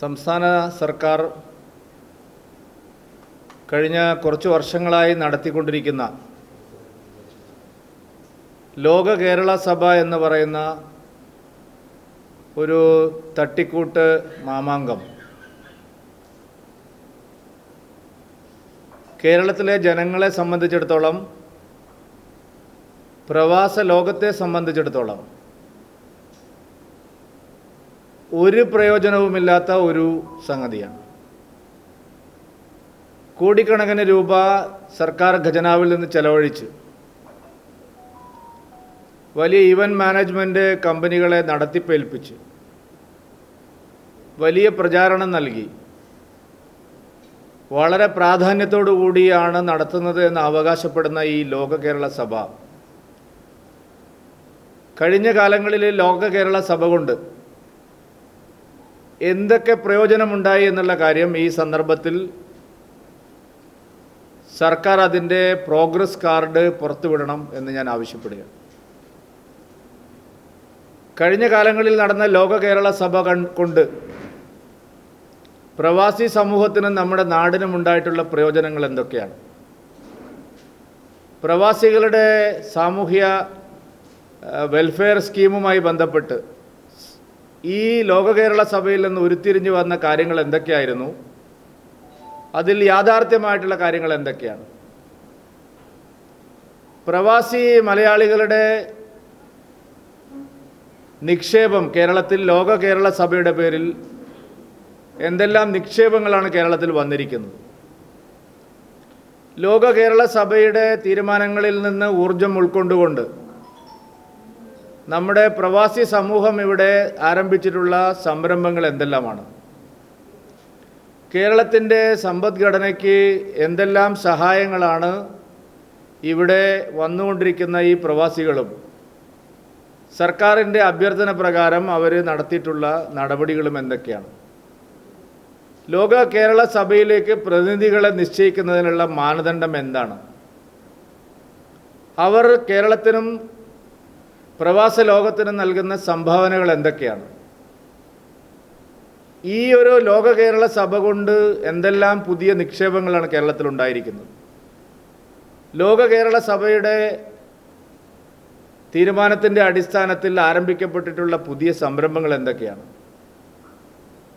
സംസ്ഥാന സർക്കാർ കഴിഞ്ഞ കുറച്ച് വർഷങ്ങളായി നടത്തിക്കൊണ്ടിരിക്കുന്ന ലോക കേരള സഭ എന്ന് പറയുന്ന ഒരു തട്ടിക്കൂട്ട് മാമാങ്കം. കേരളത്തിലെ ജനങ്ങളെ സംബന്ധിച്ചിടത്തോളം പ്രവാസ ലോകത്തെ സംബന്ധിച്ചിടത്തോളം ഒരു പ്രയോജനവുമില്ലാത്ത ഒരു സംഗതിയാണ്. കോടിക്കണക്കിന് രൂപ സർക്കാർ ഖജനാവിൽ നിന്ന് ചെലവഴിച്ച് വലിയ ഇവൻ മാനേജ്മെന്റ് കമ്പനികളെ നടത്തിപ്പേൽപ്പിച്ച് വലിയ പ്രചാരണം നൽകി. വളരെ പ്രാധാന്യത്തോടു കൂടിയാണ് നടത്തുന്നത് എന്ന് അവകാശപ്പെടുന്ന ഈ ലോക കേരള സഭ. കഴിഞ്ഞ കാലങ്ങളിൽ ലോക കേരള സഭ കൊണ്ട് എന്തൊക്കെ പ്രയോജനമുണ്ടായി എന്നുള്ള കാര്യം ഈ സന്ദർഭത്തിൽ സർക്കാർ അതിന്റെ പ്രോഗ്രസ് കാർഡ് പുറത്തുവിടണം എന്ന് ഞാൻ ആവശ്യപ്പെടുകയാണ്. കഴിഞ്ഞ കാലങ്ങളിൽ നടന്ന ലോക കേരള സഭ കൊണ്ട് പ്രവാസി സമൂഹത്തിനും നമ്മുടെ നാടിനും ഉണ്ടായിട്ടുള്ള പ്രയോജനങ്ങൾ എന്തൊക്കെയാണ്? പ്രവാസികളുടെ സാമൂഹ്യ വെൽഫെയർ സ്കീമുമായി ബന്ധപ്പെട്ട് ഈ ലോക കേരള സഭയിൽ നിന്ന് ഉരുത്തിരിഞ്ഞു വന്ന കാര്യങ്ങൾ എന്തൊക്കെയായിരുന്നു? അതിൽ യാഥാർത്ഥ്യമായിട്ടുള്ള കാര്യങ്ങൾ എന്തൊക്കെയാണ്? പ്രവാസി മലയാളികളുടെ നിക്ഷേപം കേരളത്തിൽ ലോക കേരള സഭയുടെ പേരിൽ എന്തെല്ലാം നിക്ഷേപങ്ങളാണ് കേരളത്തിൽ വന്നിരിക്കുന്നത്? ലോക കേരള സഭയുടെ തീരുമാനങ്ങളിൽ നിന്ന് ഊർജം ഉൾക്കൊണ്ടുകൊണ്ട് നമ്മുടെ പ്രവാസി സമൂഹം ഇവിടെ ആരംഭിച്ചിട്ടുള്ള സംരംഭങ്ങൾ എന്തെല്ലാമാണ്? കേരളത്തിന്റെ സമ്പദ്ഘടനയ്ക്ക് എന്തെല്ലാം സഹായങ്ങളാണ് ഇവിടെ വന്നുകൊണ്ടിരിക്കുന്ന ഈ പ്രവാസികളും? സർക്കാരിന്റെ അഭ്യർത്ഥന പ്രകാരം അവർ നടത്തിയിട്ടുള്ള നടപടികളും എന്തൊക്കെയാണ്? ലോക കേരള സഭയിലേക്ക് പ്രതിനിധികളെ നിശ്ചയിക്കുന്നതിനുള്ള മാനദണ്ഡം എന്താണ്? അവർ കേരളത്തിനും പ്രവാസ ലോകത്തിന് നൽകുന്ന സംഭാവനകൾ എന്തൊക്കെയാണ്? ഈ ഒരു ലോക കേരള സഭ കൊണ്ട് എന്തെല്ലാം പുതിയ നിക്ഷേപങ്ങളാണ് കേരളത്തിൽ ഉണ്ടായിരിക്കുന്നത്? ലോക കേരള സഭയുടെ തീരുമാനത്തിന്റെ അടിസ്ഥാനത്തിൽ ആരംഭിക്കപ്പെട്ടിട്ടുള്ള പുതിയ സംരംഭങ്ങൾ എന്തൊക്കെയാണ്?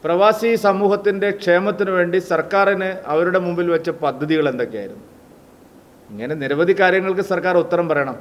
പ്രവാസി സമൂഹത്തിന്റെ ക്ഷേമത്തിനു വേണ്ടി സർക്കാരിന് അവരുടെ മുമ്പിൽ വെച്ച പദ്ധതികൾ എന്തൊക്കെയായിരുന്നു? ഇങ്ങനെ നിരവധി കാര്യങ്ങൾക്ക് സർക്കാർ ഉത്തരം പറയണം.